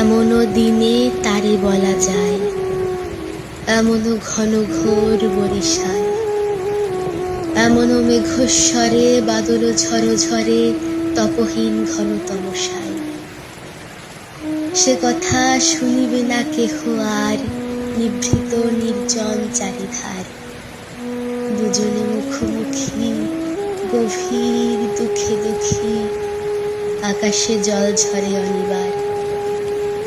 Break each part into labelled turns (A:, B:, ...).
A: এমনও দিনে তারে বলা যায়, এমনও ঘন ঘোর বরিশায় এমনও মেঘস্বরে, বাদল ঝড় ঝরে, তপহীন ঘন তমসায় সে কথা শুনিবে না কেহ আর, নিভৃত নির্জন চারিধার। দুজনে মুখোমুখি, গভীর দুঃখে দুঃখী, আকাশে জল ঝরে অনিবার।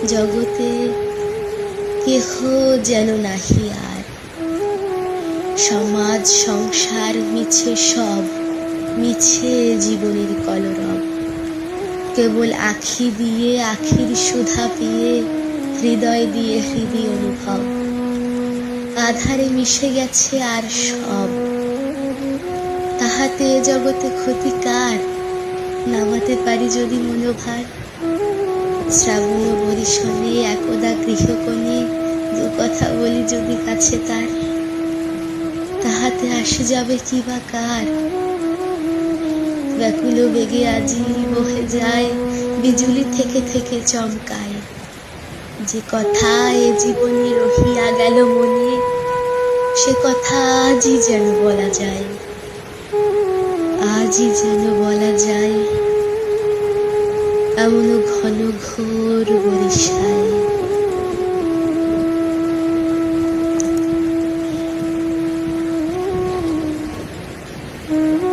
A: জগতে কেহ যেন নাহি আর। সমাজ, সংসার মিছে সব, মিছে জীবনের কলরব। কেবল আখি দিয়ে আখির সুধা পিয়ে, হৃদয় দিয়ে হৃদয় অনুভব। আধারে মিশে গেছে আর সব। তাহাতে জগতে ক্ষতি কার? নামাতে পারি যদি মনোভার। শ্রাবণ বরিশনে একদা গৃহকোণে দু কথা বলি যদি কাছে তার। তাহাতে আসে যাবে কি বা কার? ব্যাকুল বেগে আজি বহে যায়, বিজুলি থেকে থেকে চমকায়। যে কথা এ জীবনে রহিয়া গেল মনে, সে কথা আজই যেন বলা যায়। আজই যেন বলা যায় এমন ঘন ঘোর বরিশায় Mm-hmm.